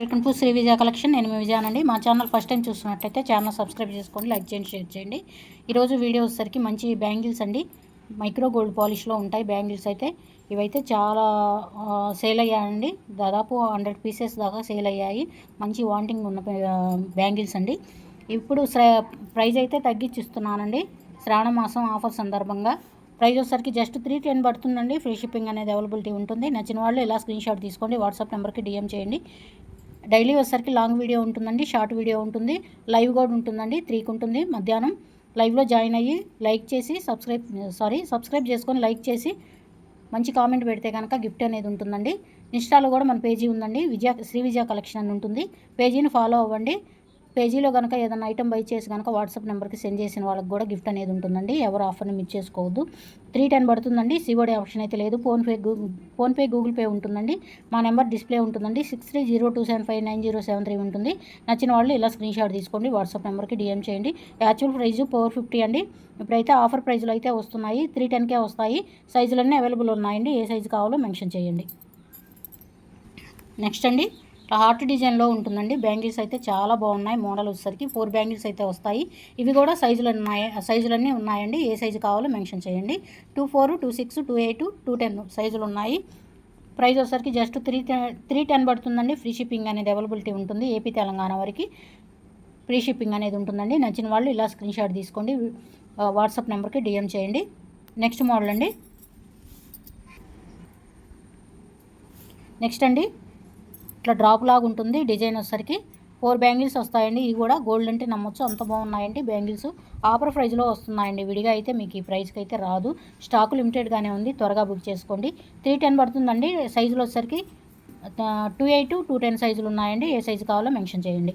Welcome to Shri Vijaya collection. నేను మీ విజయానండి మా ఛానల్ ఫస్ట్ టైం చూస్తున్నట్లయితే ఛానల్ సబ్స్క్రైబ్ చేసుకోండి లైక్ చేయండి షేర్ చేయండి. ఈరోజు వీడియో వచ్చేసరికి మంచి బ్యాంగిల్స్ అండి. మైక్రో గోల్డ్ పాలిష్లో ఉంటాయి బ్యాంగిల్స్ అయితే. ఇవైతే చాలా సేల్ అయ్యాయండి. దాదాపు హండ్రెడ్ పీసెస్ దాకా సేల్ అయ్యాయి. మంచి వాంటింగ్ ఉన్న బ్యాంగిల్స్ అండి. ఇప్పుడు ప్రైజ్ అయితే తగ్గించిస్తున్నానండి. శ్రావణ మాసం ఆఫర్ సందర్భంగా. ప్రైస్ వచ్చేసరికి జస్ట్ త్రీ టెన్ పడుతుందండి. ఫ్రీ షిప్పింగ్ అనేది అవైలబిలిటీ ఉంటుంది. నచ్చిన వాళ్ళు ఇలా స్క్రీన్ షాట్ తీసుకోండి. వాట్సాప్ నెంబర్కి డిఎం చేయండి. డైలీ వచ్చేసరికి లాంగ్ వీడియో ఉంటుందండి షార్ట్ వీడియో ఉంటుంది లైవ్ కూడా ఉంటుందండి త్రీకి ఉంటుంది మధ్యాహ్నం. లైవ్లో జాయిన్ అయ్యి లైక్ చేసి సబ్స్క్రైబ్ సారీ సబ్స్క్రైబ్ చేసుకొని లైక్ చేసి మంచి కామెంట్ పెడితే కనుక గిఫ్ట్ అనేది ఉంటుందండి. ఇన్స్టాలో కూడా మన పేజీ ఉందండి విజయ శ్రీ విజయ కలెక్షన్ అని ఉంటుంది. పేజీని ఫాలో అవ్వండి. పేజీలో కనుక ఏదైనా ఐటమ్ బై చేసి కనుక వాట్సాప్ నెంబర్కి సెండ్ చేసిన వాళ్ళకి కూడా గిఫ్ట్ అనేది ఉంటుందండి. ఎవరు ఆఫర్ని మిస్ చేసుకోవద్దు. త్రీ టెన్ పడుతుందండి. సివోడే ఆప్షన్ అయితే లేదు. PhonePe Google PhonePe Google pay ఉంటుందండి. మా నెంబర్ డిస్ప్లే ఉంటుందండి. Six three zero two seven five nine zero seven three ఉంటుంది. నచ్చిన వాళ్ళు ఇలా స్క్రీన్ షాట్ తీసుకోండి. వాట్సాప్ నెంబర్కి డిఎం చేయండి. యాక్చువల్ ప్రైజు ఫోర్ ఫిఫ్టీ అండి. ఇప్పుడైతే ఆఫర్ ప్రైజ్లో అయితే వస్తున్నాయి. త్రీ టెన్కే వస్తాయి. సైజులన్నీ అవైలబుల్ ఉన్నాయండి. ఏ సైజు కావాలో మెన్షన్ చేయండి. నెక్స్ట్ అండి. హార్ట్ డిజైన్లో ఉంటుందండి. బ్యాంగిల్స్ అయితే చాలా బాగున్నాయి. మోడల్ వచ్చేసరికి ఫోర్ బ్యాంగిల్స్ అయితే వస్తాయి. ఇవి కూడా సైజులు ఉన్నాయి. సైజులన్నీ ఉన్నాయండి. ఏ సైజు కావాలో మెన్షన్ చేయండి. Two four two six two eight two ten సైజులు ఉన్నాయి. ప్రైస్ వచ్చేసరికి జస్ట్ త్రీ త్రీ టెన్ పడుతుందండి. ఫ్రీ షిప్పింగ్ అనేది అవైలబిలిటీ ఉంటుంది. ఏపీ తెలంగాణ వరకు ఫ్రీ షిప్పింగ్ అనేది ఉంటుందండి. నచ్చిన వాళ్ళు ఇలా స్క్రీన్ షాట్ తీసుకోండి. వాట్సాప్ నెంబర్కి డిఎం చేయండి. నెక్స్ట్ మోడల్ అండి. నెక్స్ట్ అండి. ఇట్లా డ్రాప్ లాగా ఉంటుంది డిజైన్ వచ్చేసరికి. ఫోర్ బ్యాంగిల్స్ వస్తాయండి. ఇవి కూడా గోల్డ్ అంటే నమ్మొచ్చు. అంత బాగున్నాయండి బ్యాంగిల్స్ ఆఫర్ ప్రైస్లో వస్తున్నాయండి. విడిగా అయితే మీకు ఈ ప్రైస్కి అయితే రాదు. స్టాక్ లిమిటెడ్గానే ఉంది. త్వరగా బుక్ చేసుకోండి. త్రీ టెన్ పడుతుందండి. సైజులు వచ్చేసరికి టూ ఎయిట్ టూ టెన్ సైజులు ఉన్నాయండి. ఏ సైజు కావాలో మెన్షన్ చేయండి.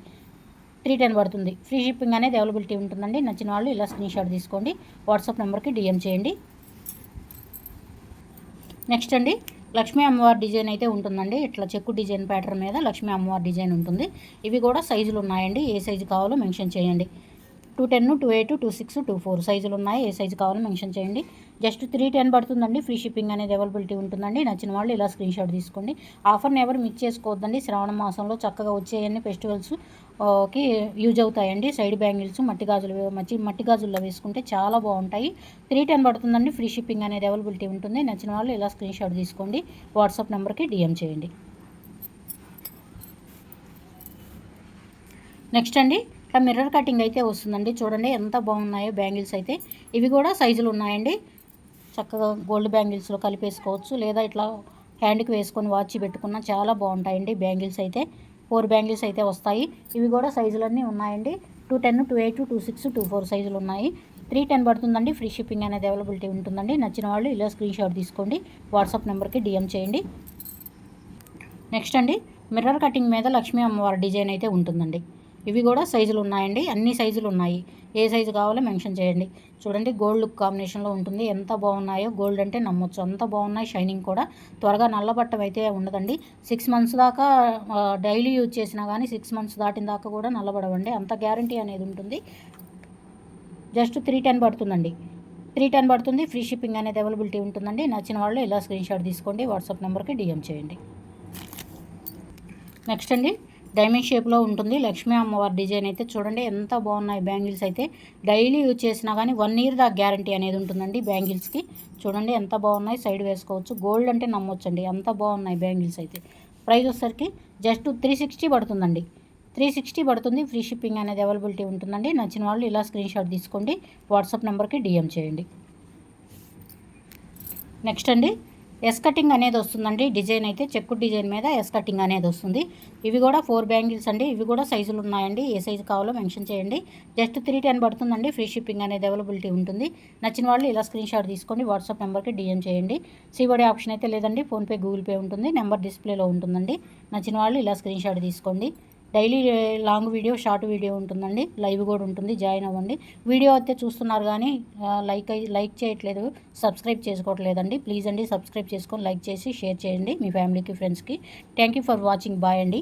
త్రీ టెన్ పడుతుంది. ఫ్రీ షిప్పింగ్ అనేది అవైలబిలిటీ ఉంటుందండి. నచ్చిన వాళ్ళు ఇలా స్క్రీన్ షాట్ తీసుకోండి. వాట్సాప్ నెంబర్కి డిఎం చేయండి. నెక్స్ట్ అండి. లక్ష్మీ అమ్మవారి డిజైన్ అయితే ఉంటుందండి. ఇట్లా చెక్కు డిజైన్ ప్యాటర్న్ మీద లక్ష్మీ అమ్మవారి డిజైన్ ఉంటుంది. ఇవి కూడా సైజులు ఉన్నాయండి. ఏ సైజు కావాలో మెన్షన్ చేయండి. Two ten two eight two six two four సైజులు ఉన్నాయి. ఏ సైజు కావాలో మెన్షన్ చేయండి. జస్ట్ త్రీ టెన్ పడుతుందండి. ఫ్రీ షిప్పింగ్ అనేది అవైలబిలిటీ ఉంటుందండి. నచ్చిన వాళ్ళు ఇలా స్క్రీన్ షాట్ తీసుకోండి. ఆఫర్ని ఎవరు మిస్ చేసుకోవద్దండి. శ్రావణ మాసంలో చక్కగా వచ్చేయన్ని ఫెస్టివల్స్. కి యూజ్ అవుతాయండి. సైడ్ బ్యాంగిల్స్ మట్టి గాజులు మంచి మట్టి గాజుల్లో వేసుకుంటే చాలా బాగుంటాయి. త్రీ టెన్ పడుతుందండి ఫ్రీ షిప్పింగ్ అనేది అవైలబిలిటీ ఉంటుంది. నచ్చిన వాళ్ళు ఇలా స్క్రీన్ షాట్ తీసుకోండి. వాట్సాప్ నెంబర్కి డిఎం చేయండి. నెక్స్ట్ అండి ఇట్లా మిర్రర్ కటింగ్ అయితే వస్తుందండి. చూడండి ఎంత బాగున్నాయో బ్యాంగిల్స్ అయితే. ఇవి కూడా సైజులు ఉన్నాయండి. చక్కగా గోల్డ్ బ్యాంగిల్స్లో కలిపేసుకోవచ్చు. లేదా ఇట్లా హ్యాండ్కి వేసుకొని వాచ్ పెట్టుకున్న చాలా బాగుంటాయండి బ్యాంగిల్స్ అయితే. ఫోర్ బ్యాంగిల్స్ అయితే వస్తాయి. ఇవి కూడా సైజులన్నీ ఉన్నాయండి. Two ten two eight two six two four సైజులు ఉన్నాయి. త్రీ టెన్ పడుతుందండి. ఫ్రీ షిప్పింగ్ అనేది అవైలబిలిటీ ఉంటుందండి. నచ్చిన వాళ్ళు ఇలా స్క్రీన్ షాట్ తీసుకోండి. వాట్సాప్ నెంబర్కి డిఎం చేయండి. నెక్స్ట్ అండి మిర్రర్ కటింగ్ మీద లక్ష్మీ అమ్మవారి డిజైన్ అయితే ఉంటుందండి. ఇవి కూడా సైజులు ఉన్నాయండి. అన్ని సైజులు ఉన్నాయి. ఏ సైజు కావాలో మెన్షన్ చేయండి. చూడండి గోల్డ్ లుక్ కాంబినేషన్లో ఉంటుంది. ఎంత బాగున్నాయో గోల్డ్ అంటే నమ్మొచ్చు. అంత బాగున్నాయి షైనింగ్ కూడా. త్వరగా నల్లబట్టం అయితే ఉండదండి. సిక్స్ మంత్స్ దాకా డైలీ యూజ్ చేసినా కానీ సిక్స్ మంత్స్ దాటిన దాకా కూడా నల్లబడవండి. అంత గ్యారంటీ అనేది ఉంటుంది. జస్ట్ త్రీ టెన్ పడుతుందండి. త్రీ టెన్ పడుతుంది. ఫ్రీ షిప్పింగ్ అనేది అవైలబిలిటీ ఉంటుందండి. నచ్చిన వాళ్ళు ఇలా స్క్రీన్ షాట్ తీసుకోండి. వాట్సాప్ నెంబర్కి డిఎం చేయండి. నెక్స్ట్ అండి. డైమండ్ షేప్లో ఉంటుంది. లక్ష్మీ అమ్మవారి డిజైన్ అయితే చూడండి ఎంత బాగున్నాయి బ్యాంగిల్స్ అయితే. డైలీ యూజ్ చేసినా కానీ వన్ ఇయర్ దా గ్యారంటీ అనేది ఉంటుందండి బ్యాంగిల్స్కి చూడండి ఎంత బాగున్నాయి సైడ్ వేసుకోవచ్చు. గోల్డ్ అంటే నమ్మొచ్చండి ఎంత బాగున్నాయి బ్యాంగిల్స్ అయితే. ప్రైస్ వచ్చేసరికి జస్ట్ త్రీ సిక్స్టీ పడుతుందండి. త్రీ సిక్స్టీ పడుతుంది. ఫ్రీ షిప్పింగ్ అనేది అవైలబిలిటీ ఉంటుందండి. నచ్చిన వాళ్ళు ఇలా స్క్రీన్ షాట్ తీసుకోండి. వాట్సాప్ నెంబర్కి డిఎం చేయండి. నెక్స్ట్ అండి ఎస్ కటింగ్ అనేది వస్తుందండి. డిజైన్ అయితే చెక్కు డిజైన్ మీద ఎస్ కటింగ్ అనేది వస్తుంది. ఇవి కూడా ఫోర్ బ్యాంగిల్స్ అండి. ఇవి కూడా సైజులు ఉన్నాయండి. ఏ సైజు కావాలో మెన్షన్ చేయండి. జస్ట్ త్రీ టెన్ పడుతుందండి. ఫ్రీ షిప్పింగ్ అనేది అవైలబిలిటీ ఉంటుంది. నచ్చిన వాళ్ళు ఇలా స్క్రీన్ షాట్ తీసుకోండి. వాట్సాప్ నెంబర్కి డిఎం చేయండి. సివడి ఆప్షన్ అయితే లేదండి. ఫోన్పే గూగుల్ పే ఉంటుంది. నెంబర్ డిస్ప్లేలో ఉంటుందండి. నచ్చిన వాళ్ళు ఇలా స్క్రీన్ షాట్ తీసుకోండి. Daily long video short video ఉంటుందండి. లైవ్ కూడా ఉంటుంది. జాయిన్ అవ్వండి. వీడియో అయితే చూస్తున్నారు కానీ లైక్ లైక్ చేయట్లేదు. సబ్స్క్రైబ్ చేసుకోవట్లేదండి. ప్లీజ్ అండి సబ్స్క్రైబ్ చేసుకొని లైక్ చేసి షేర్ చేయండి మీ ఫ్యామిలీకి ఫ్రెండ్స్కి. Thank you for watching. Bye అండి.